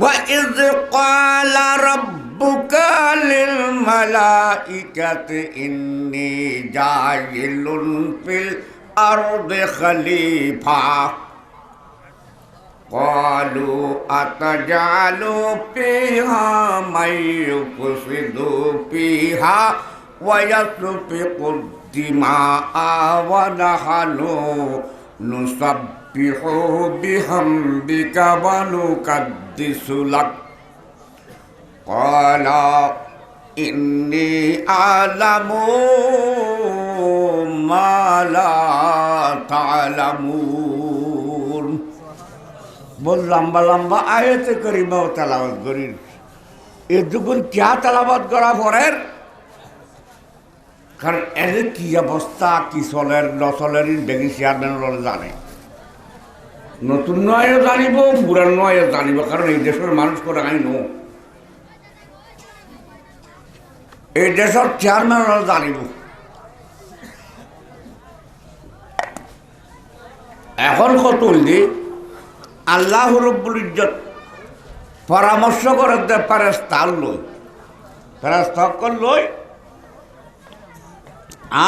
وإذ قال ربك للملائكة إني جاعل في الأرض خليفة قالوا أتجعل فيها من يفسد فيها ويسفك الدماء ونحن نسبح بحمدك ونقدس لك قال إني أعلم ما لا تعلمون বল লম্বা লম্বা আয়তে করিব তালাবাদ করি এটুকুন ক্যা তালাবাদ করা পরের কারণ এদের কি অবস্থা কি চলের নচলের বেগি চেয়ারম্যান জানে নতুন নয় জানিব, পুরান নয় জানিব, কারণ এই দেশের মানুষ করে আই নো। এই দেশের চেয়ারম্যান জানিব। এখন কত হইলে? আল্লাহ রব্বুল ইজ্জত পরামর্শ করে দে ফেরেস্তার লই ফেরেস্তাকর লই।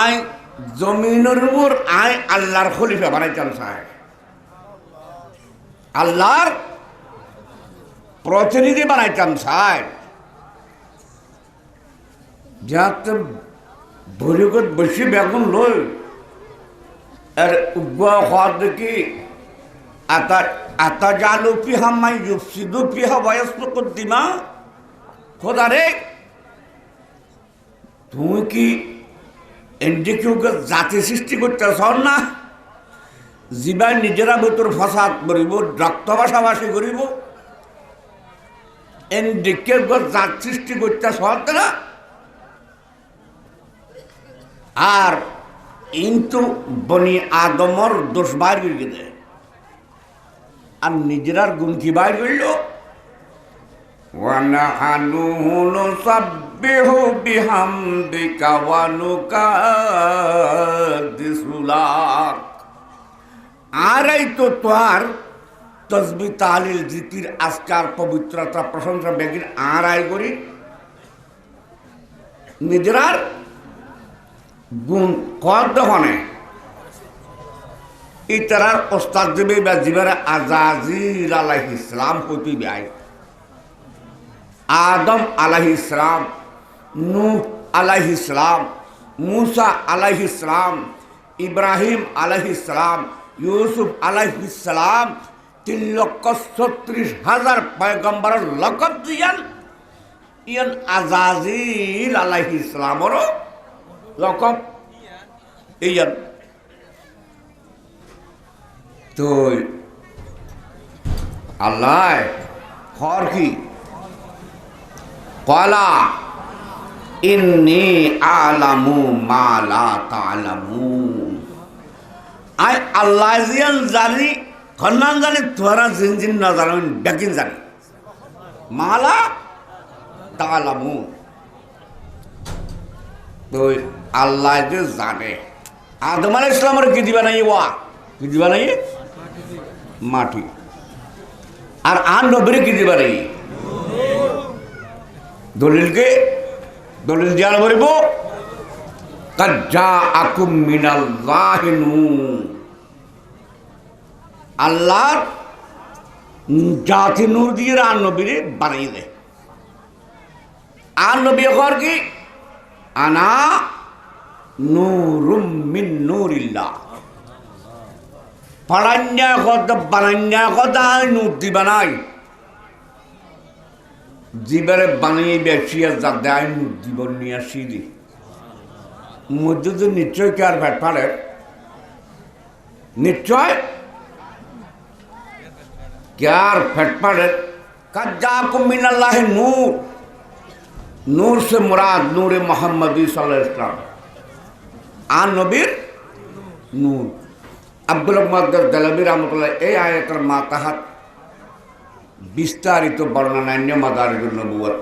আই জমিনের উপর আই আল্লাহর খলিফা বানাইতাম সাহেব। আল্লাহর প্রতিনিধি বানাইতাম, সাহেব। যাতে ভরিগত বেশি বেগুন লই, আর উগুয়া হওয়া দেখি আতা আতা জালু পিহা, মাই ইউফসিদু পিহা, বয়স্ক দিমা খোদা রে, তুমি কি এনডিকিউকে জাতি সৃষ্টি করতেছ না? যিবাই নিজেরা ভিতর ফসাদ করিব রক্ত বাসাবাসি করিব এনডিকে জাত সৃষ্টি করতেছ না আর কিন্তু বনি আদমর দোষ বাইর করে দেয় আর নিজেরার গুণ কি বাইর করল ونحن نسبح بحمدك ونقدس لك আর এই তো তোর তসবি তালিল জিকির, আজকার পবিত্রতা প্রশংসা বেগিন আর আয় করি। নিজেরার গুণ কর দহনে। ইতারার ওস্তাদ দেবে বা জীবনে আজাজির আলাহ ইসলাম হইতে ব্যয় আদম আলাহ ইসলাম, নূহ আলাহ ইসলাম, মুসা আলাহ ইসলাম, ইব্রাহিম আলাহ ইসলাম ইউসুফ আলাহ ইসলাম তিন লক্ষ ছত্রিশ হাজার পয়গম্বর লকব দিয়ান। ইয়ান আজাজিল আলাহ ইসলামরও লকব। ইয়ান। তো আল্লাহ খর কি? কলা, ইন্নি আলামু মালা তালামু আই আল্লাহ জানি খন্নান জানি তোরা জিন জিন না জানি বেকিন জানি। মালা তালামু। তো আল্লাহ যে জানে। আদম আলাইহিস ইসলামের কি দিবা নাই ওয়া? কি দিবা নাই? মাটি। আর আন নবীর কি দিবা নাই? দলিলকে দলিল দিয়া বলিব কাজ্জা আকুম মিনাল্লাহ জাতি নূর দিয়ে আর নবীরে বানাই দেয়। আর নবী কর কি? আনা নূরুম মিন নূর দিবা নাই। জীবনে বানিয়ে বেশিয়া যা দেয় নূর নিয়ে আসি দি তো নিশ্চয় কে আর ভেট পারে নিশ্চয়? কে আর ফেট পারে কাজা কুমিনাল্লাহ নূর। নূর সে মুরাদ, নূরে মোহাম্মদ ইসলাম আর নবীর নূর। আব্দুল মদ্দর দলবী রহমতুল্লাহ এই আয়াতের মাতাহাত বিস্তারিত বর্ণনান্য মাদারিজুল নবুয়ত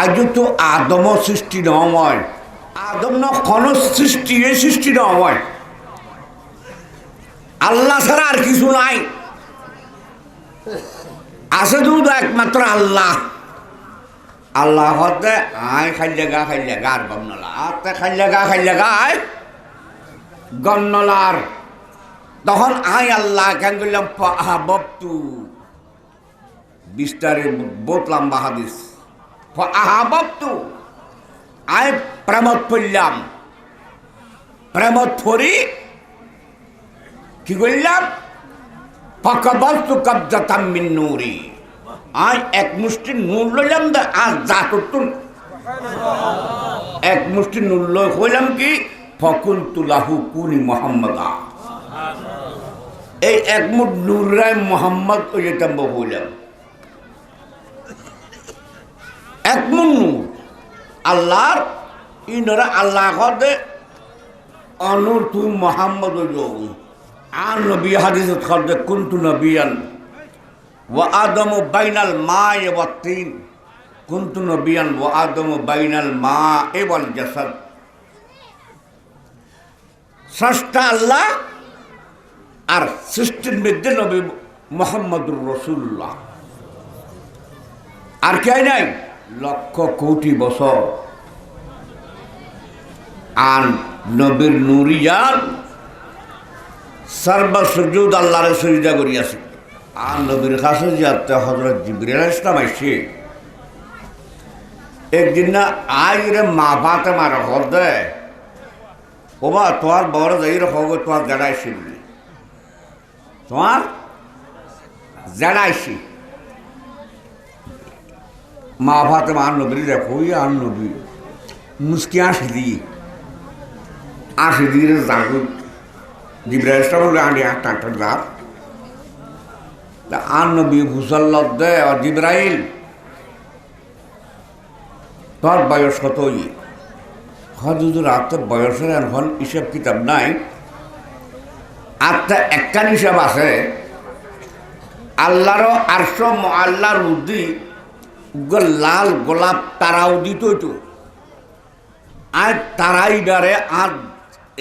আজ তো আদম সৃষ্টি নয় আদম ন কোন সৃষ্টি সৃষ্টি নয় আল্লাহ ছাড়া আর কিছু নাই। আছে শুধু একমাত্র আল্লাহ। আল্লাহ হতে, আয় খাইলে গা খাইলে গা, আর গমনলা আতে খাইলে গা খাইলে গা, আয় গমনলার তখন আই আল্লাহ, কেন করলাম আহাবতু বিস্তারে বহুত লম্বা হাদিস আহাবতু আয় প্রেমত পড়লাম প্রেমত কি করলাম ফকবস্তু কবজাতাম মিন নূরি আজ এক মুষ্টি নূর লইলাম আজ যা এক মুষ্টি নূর লই হইলাম কি ফকুল তুলাহু কুনি মোহাম্মদা এই এক মুঠ নূরায় মোহাম্মদ ওই যেতাম হইলাম এক মুঠ নূর আল্লাহর, ইনরা আল্লাহ কদে অনুর তুই মোহাম্মদ আর নবী হাদিস খরদে কুন্তু নবিয়ান। ও আদম বাইনাল মা এবার তিন। কুন্তু নবিয়ান ও আদম বাইনাল মা এবার জাসাদ। স্রষ্টা আল্লাহ আর সৃষ্টির মধ্যে নবী মোহাম্মদুর রসুল্লাহ আর কে নাই? লক্ষ কোটি বছর। আর নবীর নুরিয়ান সর্বসুজুদ আল্লাহরে সজিদা করিয়াছে। আর নবীর কাছে যাতে হজরত জিবরিল ইসলাম আইসে একদিন না আই রে মা ভাতে মারা হর দে ওবা তোমার বড় যাই রে হগো তোমার জানাইছি তোমার? জানাইছি। মা ভাতে মা নবীর দেখো আর নবী মুসকি আসি দিয়ে আসি দিয়ে জাগুত। জিব্রাইল ইসলাম হলো আনি একটা একটা জাত আর নবী হুসাল্লাহ দে আর জিব্রাইল। তোর বয়স কত ই হজুদুর আত্মার বয়সের এখন হিসাব কিতাব নাই। আত্মা একটা হিসাব আছে। আল্লাহর আরশ আল্লাহর উদ্দি লাল গোলাপ তারা উদিত হইতো আর তারাই ডারে আর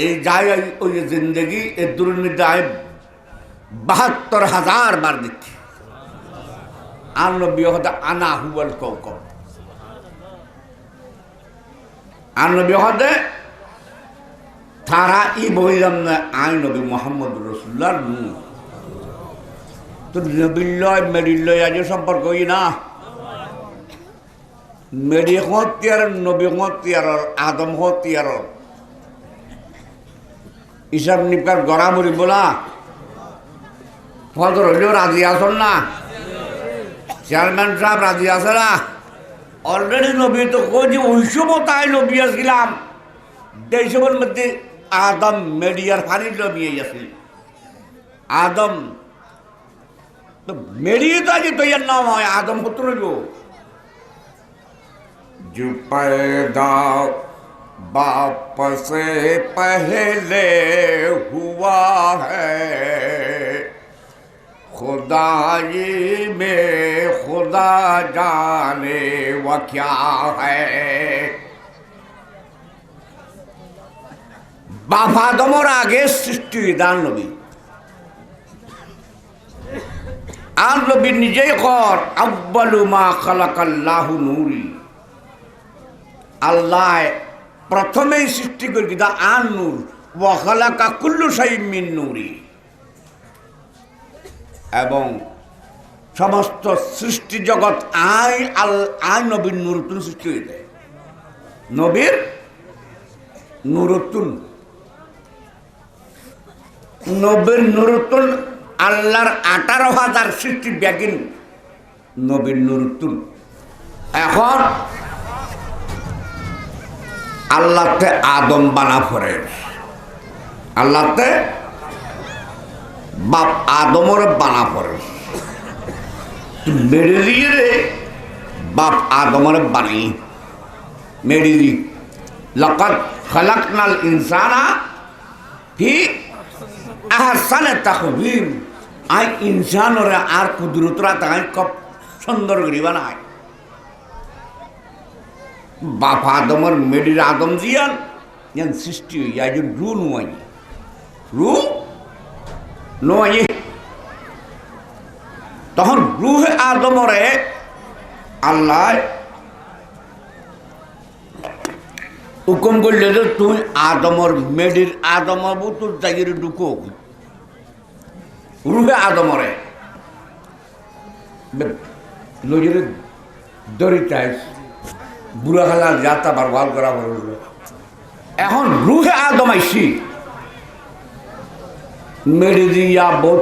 এই যায় ওই জিন্দগি এর দূরের যায় বাহাত্তর হাজার বার দিচ্ছি আর নবী হতে আনা হুয়াল কৌকব। আর নবী হতে তারা ই বললাম না, আই নবী মোহাম্মদ রসুল্লার নু তো নবীল্লয় মেরিল্লয় আজ সম্পর্ক না। মেরি হতিয়ার নবী হতিয়ার আদম হতিয়ার হিসাব নিকার গড়া মরি বলা ফজর হইলেও রাজি আসন না। চেয়ারম্যান সাহেব রাজি আছে না। অলরেডি নবী তো কই যে ওই তাই নবী আসছিলাম সময়ের মধ্যে আদম মেডিয়ার ফানির নবী আসছিল আদম, তো মেরিয়ে তো আজ তৈয়ার নাম হয় আদম হতো जो पैदा बाप से पहले हुआ है खुदाई में खुदा जाने व क्या है বাপ আদমর আগে সৃষ্টি দান নবী আর নবী নিজেই কর আব্বালু মা খালাকাল্লাহু নূরি আল্লাহ প্রথমেই সৃষ্টি করি দা আন নূর ওয়াখালাকা কুল্লু সাইমিন নূরি। এবং সমস্ত সৃষ্টি জগৎ আই আল, আই নবীর নুরতুন সৃষ্টি হয়ে যায়। নবীর নুরতুন। নবীর নুরতুন আল্লাহর আঠারো হাজার সৃষ্টি ব্যাগিন নবীর নুরতুন। এখন আল্লাহতে আদম বানা ফরে আল্লাহতে বাপ আদমর বানা পড়ে মেরে দিয়ে রে, বাপ আদমর বানাই মেরে দি লকত খলকনাল ইনসানা কি আহসানে তাকবীম আই ইনসানরে আর কুদরতরা তাই কব সুন্দর করি বানায় বাপ আদমর মেডির আদম জিয়ান, ইয়ান সৃষ্টি হই একজন রু নুয়াই। রু নয় তখন রুহে আদমরে আল্লাহ হুকুম করলে যে তুই আদমর মেডির আদম আদমর তোর জাগির ঢুকো। রুহে আদমরে। লজরে দরিতাইস বুড়া খালা যাতা বারবার করা বলল এখন রুহে আদম আইসি। মেরে দিয়া বোধ।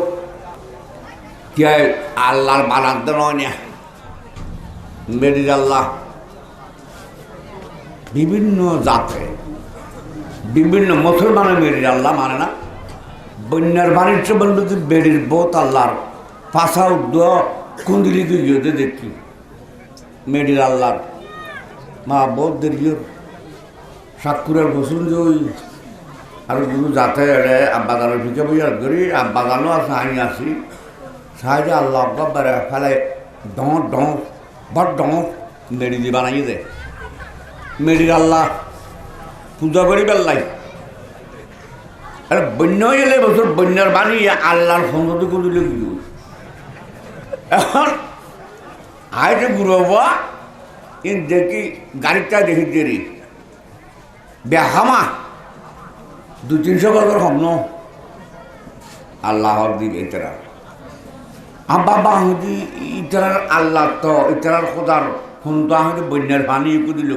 কে আল্লাহর বানাতে নয় মেরে আল্লাহ। বিভিন্ন জাতে, বিভিন্ন মুসলমানের মেরে আল্লাহ মানে না। বন্যার বাণিজ্য বন্ধু বেড়ির বোত আল্লাহর পাশা উদ্যোগ কুন্দিলিকে গিয়ে দেখি। মেডির আল্লাহর। মা বৌদ্ধের ইয়ে সাতকুরের বসুন যে ওই আর কোনো যাতে এড়ে আব্বাগানের ভিকে বইয়ার করি আব্বাগানও আছে। আমি আসি সাহায্যে আল্লাহ আব্বারে ফেলে ডঁ ডঁ বট ডঁ মেডি দি বানাই দে মেডির আল্লাহ, পূজা করি বেল্লাই আরে বন্য এলে বছর বন্যার বাণী আল্লাহর সঙ্গতি করে দিলে এখন আইতে ঘুরবা ইন দেখি গাড়িটা দেখি দেরি বেহামা দু তিনশো বছর হম ন আল্লাহর দিন এটারা আম বাবা আহদি ইটার আল্লাহ তো ইটার খোদার তো আহদি বন্যার পানি করে দিল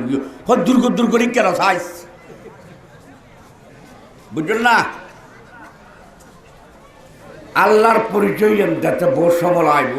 হদ দূর দূর কেন সাইজ বুঝলেন না আল্লাহর পরিচয় যাতে বড় সবল আইব